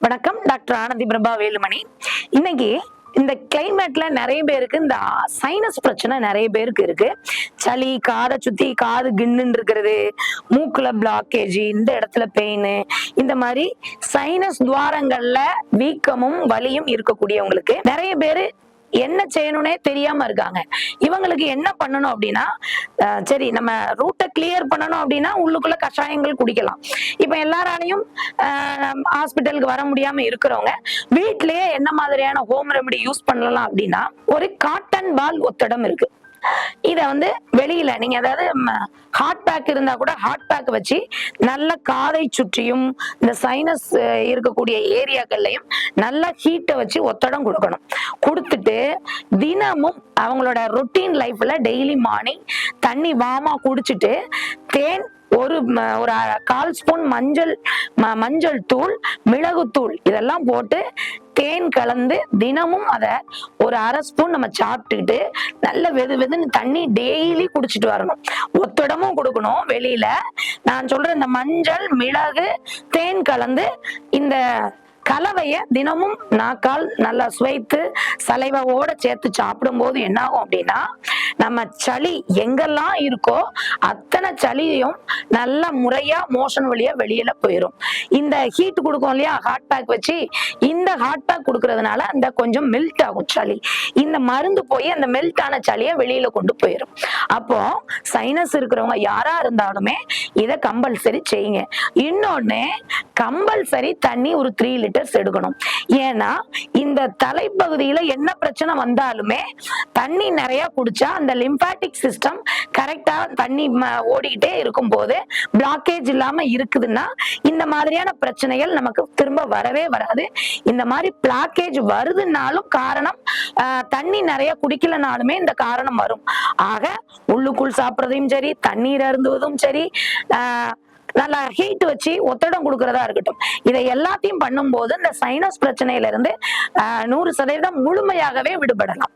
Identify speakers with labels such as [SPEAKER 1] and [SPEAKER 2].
[SPEAKER 1] வணக்கம் டாக்டர் ஆனந்தி பிரபா வேலுமணி. இன்னைக்கு இந்த கிளைமேட்ல நிறைய பேருக்கு இந்த சைனஸ் பிரச்சனை நிறைய பேருக்கு இருக்கு. சளி காதை சுத்தி காது கின்னு இருக்கிறது மூக்குல பிளாக்கேஜ் இந்த இடத்துல பெயின் இந்த மாதிரி சைனஸ் துவாரங்கள்ல வீக்கமும் வலியும் இருக்கக்கூடியவங்களுக்கு நிறைய பேரு என்ன செய்யணும்னே தெரியாம இருக்காங்க. இவங்களுக்கு என்ன பண்ணணும் அப்படின்னா சரி நம்ம ரூட்டை கிளியர் பண்ணணும் அப்படின்னா உள்ளுக்குள்ள கஷாயங்கள் குடிக்கலாம். இப்ப எல்லாராலையும் ஹாஸ்பிட்டலுக்கு வர முடியாம இருக்கிறவங்க வீட்லயே என்ன மாதிரியான ஹோம் ரெமெடி யூஸ் பண்ணலாம் அப்படின்னா ஒரு காட்டன் பால் ஒத்தடம் இருக்கு. இத வந்து வெளியில நீங்க அதாவது ஹாட் பேக் இருந்தா கூட ஹாட் பேக் வச்சு நல்ல காதை சுற்றியும் இந்த சைனஸ் இருக்கக்கூடிய ஏரியாக்கள்லையும் நல்ல ஹீட்டை வச்சு ஒத்தடம் கொடுக்கணும். கொடுத்துட்டு தினமும் அவங்களோட ரொட்டீன் லைஃப்ல டெய்லி மார்னிங் தண்ணி வாமா குடிச்சிட்டு தேன் ஒரு ஒரு கால் ஸ்பூன் மஞ்சள் ம- மஞ்சள் தூள் மிளகுத்தூள் இதெல்லாம் போட்டு தேன் கலந்து தினமும் அதை ஒரு அரை ஸ்பூன் நம்ம சாப்பிட்டுக்கிட்டு நல்ல வெது வெதுன்னு தண்ணி டெய்லி குடிச்சிட்டு வரணும். ஒத்தடமும் கொடுக்கணும் வெளியில. நான் சொல்ற இந்த மஞ்சள் மிளகு தேன் கலந்து இந்த கலவைய தினமும் நாக்கால் நல்லா சுவைத்து சலைவாவோட சேர்த்து சாப்பிடும்போது என்ன ஆகும் அப்படின்னா நம்ம சளி எங்கெல்லாம் இருக்கோ அத்தனை சளியும் நல்ல முறையா மோஷன் வழியா வெளியில போயிடும் இந்த ஹீட் கொடுக்கும் இல்லையா ஹாட் பேக் வச்சு இந்த ஹாட் பேக் கொடுக்கறதுனால அந்த கொஞ்சம் மெல்ட் ஆகும் சளி. இந்த மருந்து போய் அந்த மெல்ட் ஆன சளியை வெளியில கொண்டு போயிடும் அப்போ சைனஸ் இருக்கிறவங்க யாரா இருந்தாலுமே இதை கம்பல்சரி செய்யுங்க. இன்னொன்னு கம்பல்சரி தண்ணி ஒரு த்ரீ லிட்டர் லிட்டர்ஸ் எடுக்கணும். ஏன்னா இந்த தலைப்பகுதியில என்ன பிரச்சனை வந்தாலுமே தண்ணி நிறைய குடிச்சா அந்த லிம்பாட்டிக் சிஸ்டம் கரெக்டா தண்ணி ஓடிக்கிட்டே இருக்கும் போது பிளாக்கேஜ் இல்லாம இருக்குதுன்னா இந்த மாதிரியான பிரச்சனைகள் நமக்கு திரும்ப வரவே வராது. இந்த மாதிரி பிளாக்கேஜ் வருதுன்னாலும் காரணம் ஆஹ், தண்ணி நிறைய குடிக்கலனாலுமே இந்த காரணம் வரும். ஆக உள்ளுக்குள் சாப்பிட்றதையும் சரி தண்ணீர் அருந்துவதும் சரி ஆஹ், நல்லா ஹீட் வச்சு ஒத்தடம் கொடுக்கறதா இருக்கட்டும். இதை எல்லாத்தையும் பண்ணும்போது இந்த சைனஸ் பிரச்சனையில இருந்து நூறு சதவீதம் முழுமையாகவே விடுபடலாம்.